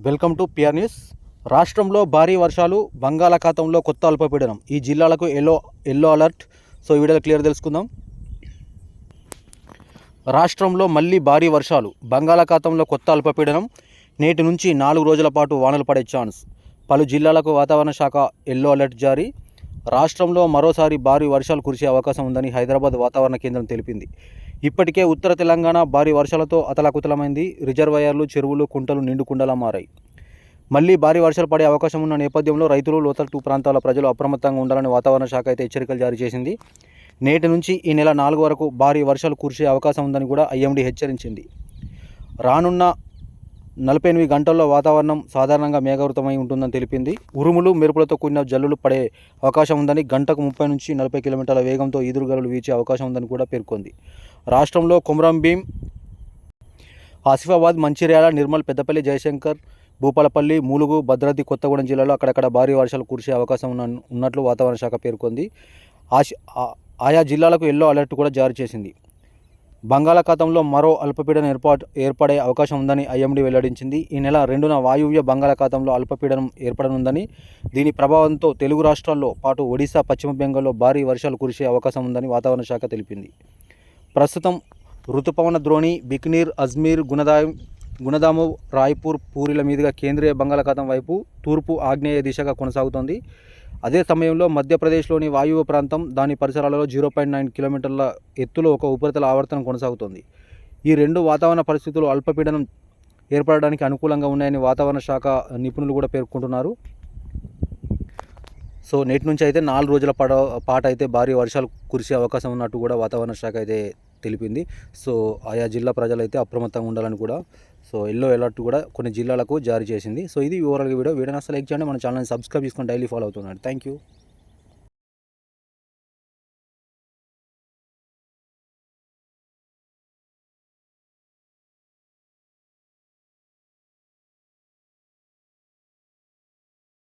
Welcome to PR news. రాష్ట్రంలో భారీ వర్షాలు బంగాళాఖాతంలో కొత్త అల్పపీడనం. ఈ జిల్లాలకు ఎల్లో ఎల్లో అలర్ట్. సో ఈ వీడియోలో క్లియర్ తెలుసుకుందాం. రాష్ట్రంలో మళ్ళీ భారీ వర్షాలు బంగాళాఖాతంలో కొత్త అల్పపీడనం. నేటి నుంచి నాలుగు రోజుల పాటు వానలు పడే ఛాన్స్. పలు జిల్లాలకు వాతావరణ శాఖ ఎల్లో అలర్ట్ జారీ. రాష్ట్రంలో మరోసారి భారీ వర్షాలు కురిసే అవకాశం ఉందని హైదరాబాద్ వాతావరణ కేంద్రం తెలిపింది. ఇప్పటికే ఉత్తర తెలంగాణ భారీ వర్షాలతో అతలాకుతలమైంది. రిజర్వాయర్లు చెరువులు కుంటలు నిండుకుండలా మారాయి. మళ్ళీ భారీ వర్షాలు పడే అవకాశం ఉన్న నేపథ్యంలో రైతులు లోతట్టు ప్రాంతాల ప్రజలు అప్రమత్తంగా ఉండాలని వాతావరణ శాఖ అయితే హెచ్చరికలు జారీ చేసింది. నేటి నుంచి ఈ నెల నాలుగు వరకు భారీ వర్షాలు కురిసే అవకాశం ఉందని కూడా ఐఎండీ హెచ్చరించింది. రానున్న నలభై ఎనిమిది గంటల్లో వాతావరణం సాధారణంగా మేఘవృతమై ఉంటుందని తెలిపింది. ఉరుములు మెరుపులతో కూడిన జల్లులు పడే అవకాశం ఉందని గంటకు ముప్పై నుంచి నలభై కిలోమీటర్ల వేగంతో ఈదురుగాలులు వీచే అవకాశం ఉందని కూడా పేర్కొంది. రాష్ట్రంలో కొమరం భీం ఆసిఫాబాద్ మంచిర్యాల నిర్మల్ పెద్దపల్లి జయశంకర్ భూపాలపల్లి మూలుగు భద్రాద్రి కొత్తగూడెం జిల్లాలో అక్కడక్కడ భారీ వర్షాలు కురిసే అవకాశం ఉన్న ఉన్నట్లు వాతావరణ శాఖ పేర్కొంది. ఆశ- ఆయా జిల్లాలకు ఎల్లో అలర్ట్ కూడా జారీ చేసింది. బంగాళాఖాతంలో మరో అల్పపీడనం ఏర్పాటు ఏర్పడే అవకాశం ఉందని ఐఎండీ వెల్లడించింది. ఈ నెల రెండున వాయువ్య బంగాళాఖాతంలో అల్పపీడనం ఏర్పడనుందని దీని ప్రభావంతో తెలుగు రాష్ట్రాల్లో పాటు ఒడిశా పశ్చిమ బెంగాల్లో భారీ వర్షాలు కురిసే అవకాశం ఉందని వాతావరణ శాఖ తెలిపింది. ప్రస్తుతం ఋతుపవన ద్రోణి బిక్నీర్ అజ్మీర్ గుణదాయం గుణదాము రాయ్పూర్ పూరిల మీదుగా కేంద్రీయ బంగాళాఖాతం వైపు తూర్పు ఆగ్నేయ దిశగా కొనసాగుతోంది. అదే సమయంలో మధ్యప్రదేశ్లోని వాయువ్య ప్రాంతం దాని పరిసరాలలో జీరో పాయింట్ నైన్ కిలోమీటర్ల ఎత్తులో ఒక ఉపరితల ఆవర్తనం కొనసాగుతోంది. ఈ రెండు వాతావరణ పరిస్థితులు అల్పపీడనం ఏర్పడడానికి అనుకూలంగా ఉన్నాయని వాతావరణ శాఖ నిపుణులు కూడా పేర్కొంటున్నారు. సో నేటి నుంచి అయితే నాలుగు రోజుల పాట పాట అయితే భారీ వర్షాలు కురిసే అవకాశం ఉన్నట్టు కూడా వాతావరణ శాఖ అయితే తెలిపింది. సో ఆయా జిల్లా ప్రజలైతే అప్రమత్తంగా ఉండాలని కూడా సో ఎల్లో అలర్ట్ కూడా కొన్ని జిల్లాలకు జారీ చేసింది. సో ఇది ఓవరాల్గా వీడియో. వీడియో అసలు లైక్ చేయండి. మన ఛానల్ని సబ్స్క్రైబ్ చేసుకొని డైలీ ఫాలో అవుతున్నాడు థ్యాంక్ యూ